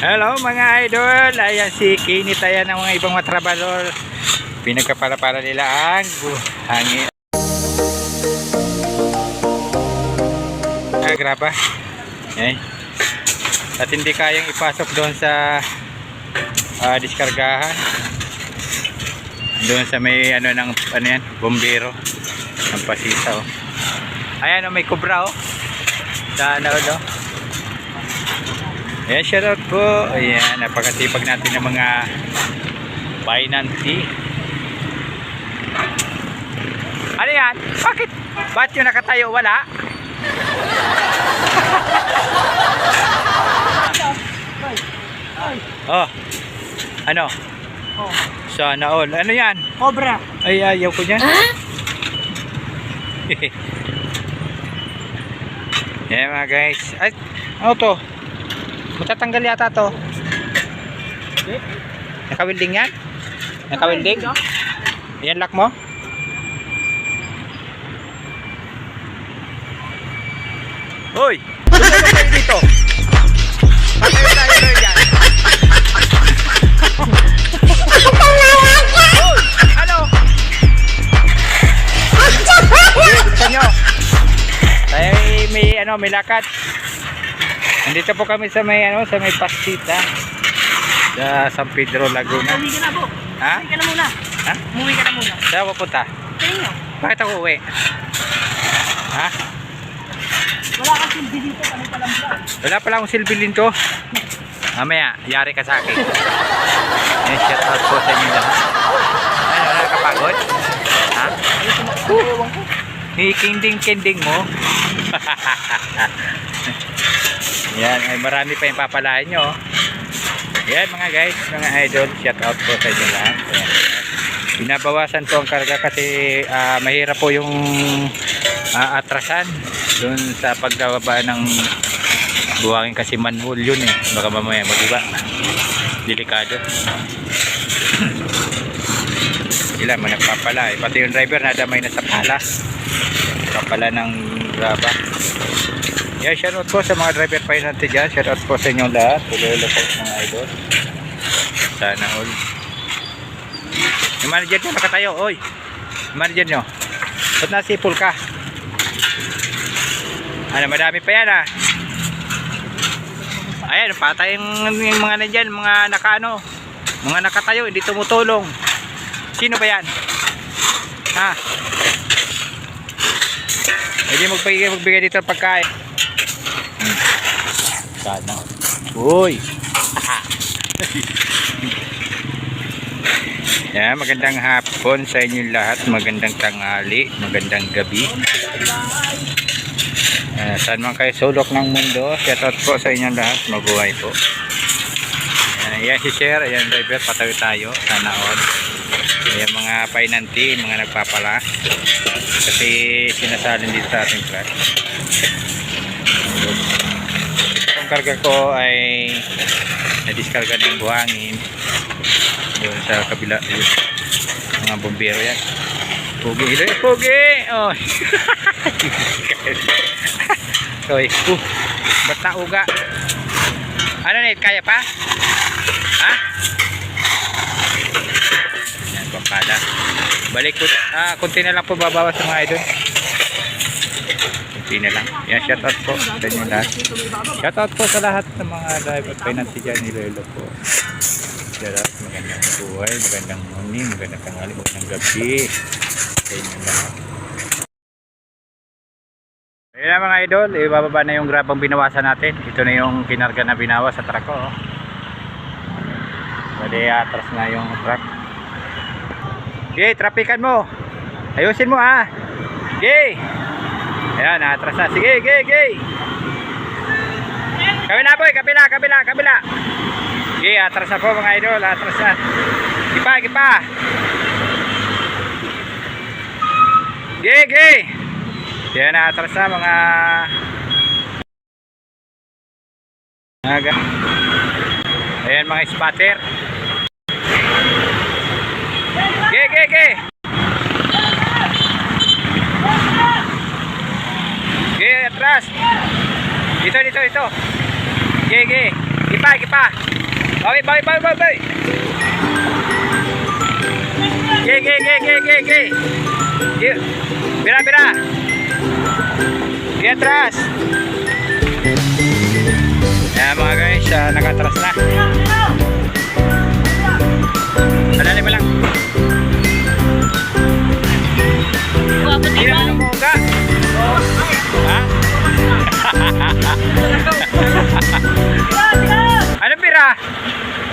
Hello mga idol, ayan si Kinit ayan ang mga ibang matrabalor. Pinagkapala-para nila ang hangin. Ah, graba. Ayan. At hindi kayang ipasok doon sa ah, diskargahan. Doon sa may ano ng ano yan, bombero ng pasisa. Ayan oh, may kubra oh. Sa ano oh. Ayan, shoutout po. Ayan, napakasipag natin ng mga Binancy. Ano yan? Bakit? Ba't yung nakatayo wala? oh. Ano? Oh, Sana all. Ano yan? Cobra. Ay, ayaw ko. Yan mga guys. Ay, ano to? Matatanggal yata to. Nakawilding yan? Nakawilding? Yan lock mo? Hoy! Tumulong kayo dito! Patayo tayo tayo dyan! Hoy! Ano? Nyo! Tayo may ano, may lakad. Nandito po kami sa may ano, sa may Pastita. Sa San Pedro, Laguna. Umuwi ka na po. Ha? Umuwi ka na muna. Ha? Umuwi ka na muna. Saan ako punta? Sa inyo. Bakit ako uwi? Ha? Wala kang silbi dito. Kami pa lang dyan. Wala pala akong silbi dito. Mamaya, yari ka sa akin. Yan, shout out po sa inyo lahat. Ano, nakakapagod? Ha? Ewan ko. Hikinding-kinding mo. Yan, ay marami pa yung papalain nyo. Yan mga guys, mga idol, shout out po sa inyo lahat. Binabawasan po ang karga kasi ah, mahirap po yung ah, atrasan dun sa pagbaba ng buhangin kasi manhole yun eh. Baka mamaya mag-iba. Delikado. Sila man nagpapala eh. Pati yung driver nadamay na sa pala. Kapala ng graba. Yeah, shoutout po sa mga driver pa natin dyan. Shoutout po sa inyong lahat. Tulolo po mga idol. Sana all. Yung manager nyo nakatayo. Oy. Yung manager nyo. Ba't nasipol ka? Ano, madami pa yan ah. Ayan, patay yung, yung mga nandyan, mga nakaano. Mga nakatayo, hindi tumutulong. Sino ba yan? Ha? Hindi magbigay, magbigay dito pagkain. Sana. Uy! Yan, magandang hapon sa inyong lahat. Magandang tanghali, magandang gabi. Uh, saan man kayo sulok ng mundo, shoutout po sa inyong lahat. Mabuhay po. Ayan, ayan si Sir, ayan driver, patawi tayo. Sana all. Ayan mga painanti, mga nagpapala. Kasi sinasalin dito sa ating class. Karga ko ay na-discarga ng buhangin. Doon sa kabila. Yun. Mga bombero yan. Pugi, ilo eh, pugi! Oh. Soy, uh, ba't nauga? Ano na kaya pa? Ha? Yan, pangkada. Balik ko, ah, kunti na lang po babawas sa mga idol. Kunti na lang. Yan, shoutout po sa inyo lahat. Shoutout po sa lahat ng mga driver finance dyan, Iloilo po. Shoutout, magandang buhay, magandang morning, magandang tanghali, magandang gabi sa inyo lahat. Ayan na mga idol, ibababa na yung grabang binawasan natin. Ito na yung kinarga na binawas sa truck ko. Oh. Pwede atras na yung truck. Okay, trapikan mo. Ayusin mo ha. Okay. Ayan, atras na. Sige, okay, okay. Kabila boy, kabila, kabila, kabila. Okay, atras na po mga idol, atras na. Gipa, gipa. Okay, okay. Yan na atras na mga Aga. Ayan mga spatter. Ge ge ge. Ge atras. Dito dito ito. Ge ge. Ipa, ipa. Bawi, bawi, bawi, bawi, bawi. Ge, ge, ge, ge, ge, ge. Ge. Bira, bira. Ge, atras. Ayan mga guys, uh, nakatras na.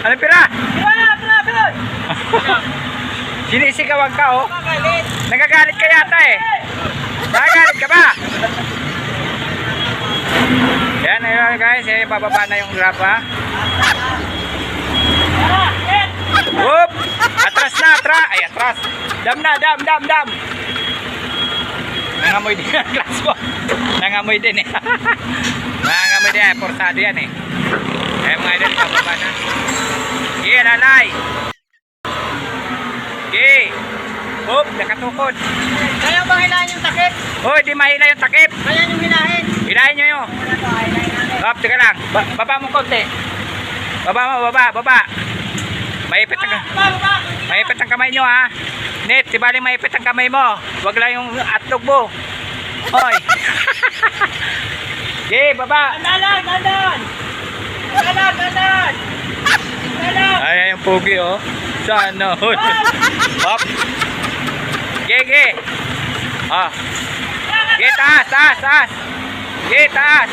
Anong pira? Sinisigawan ka oh. Nagagalit ka yata eh. Nagagalit ka ba? Yan, ayun guys. Eh, bababa na yung grab ha. Whoop! Atras na, atras. Ay, atras. Dam na, dam, dam, dam. Nangamoy din ang class mo. Nangamoy din eh. Nangamoy din eh. Porsado yan eh. Eh, mga idol, bababa na. Sige, lalay. Sige. Whoop, nakatukod. Kaya ba hilahin yung takip? Hoy, di mahila yung takip. Kaya yung hilahin. Hilahin nyo yun. Hop, teka lang. Ba baba mo konti. Baba mo, baba, baba. Maipit ang, maipit ang kamay nyo ha. Net, si Bali maipit ang kamay mo. Huwag lang yung atlog mo. Hoy. Sige, baba. Dandan, dandan. Dandan, dandan. Dandan. Ay, yung pugi oh. Sana. Hop. Sige, sige. Ah. Sige, taas, taas, taas. Sige, taas.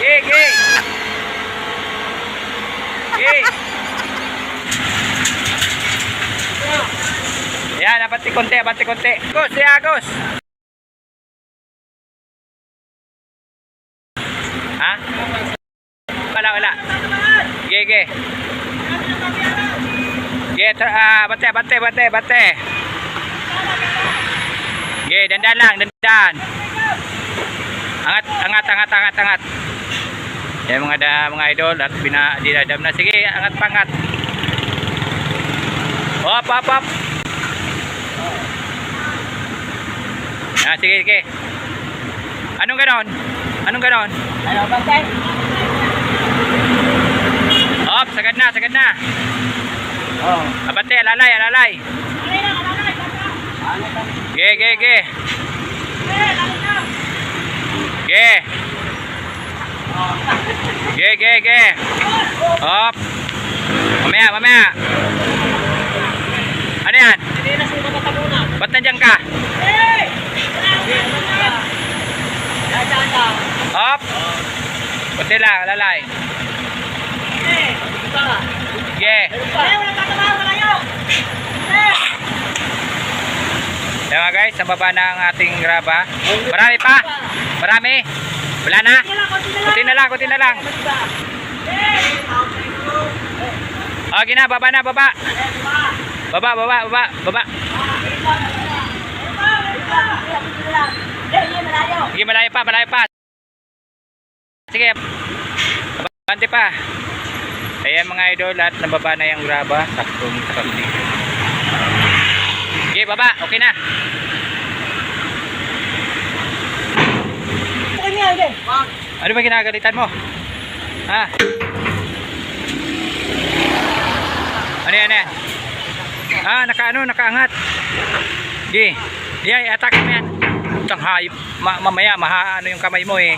Sige, sige. Sige. Yan, abati konti, abati konti. Agos, si Agos. Ha? Wala, wala. Sige. Sige, tra- ah, bate, bate, bate, bate. Sige, dandan lang, dandan. Angat, angat, angat, angat, angat. Yan mga da, mga idol at bina, dinadam na. Sige, angat, pangat. Hop, hop, hop. Ah, sige, sige. Anong ganon? Anong ganon? Ano, bantay? Sagad na, sagad na. Oo. Abante, alalay, alalay. Ge, ge, ge. Ge. Ge, ge, ge. Hop. Mamaya, mamaya. Ano yan? Ba't nandiyan ka? Hop. Buti lang, alalay. Hey! Yan mga guys, sa baba ang ating graba. Marami pa? Marami? Wala na? Kunti na lang, kunti na lang. Okay na, baba na, baba. Baba, baba, baba, baba. Sige, malayo pa, malayo pa. Sige. Abante pa. Ayan mga idol, lahat nababa na yung graba. Saktong sakli. Sige, baba. Okay na. Ano ba ginagalitan mo? Ha? Ano yan, yan? Ah, naka ano, nakaangat. Sige. Yan, atake mo yan. Ma mamaya, maha ano yung kamay mo eh.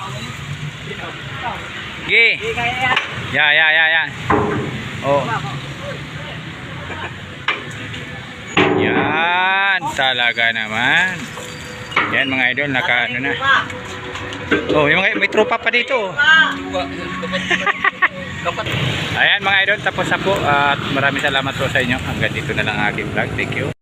Sige. Ya, ya, ya, ya. Oh. Yan, talaga naman. Yan mga idol, naka ano na. Oh, yung mga, may tropa pa dito. Ayan mga idol, tapos na po at maraming salamat po sa inyo. Hanggang dito na lang ang aking vlog. Thank you.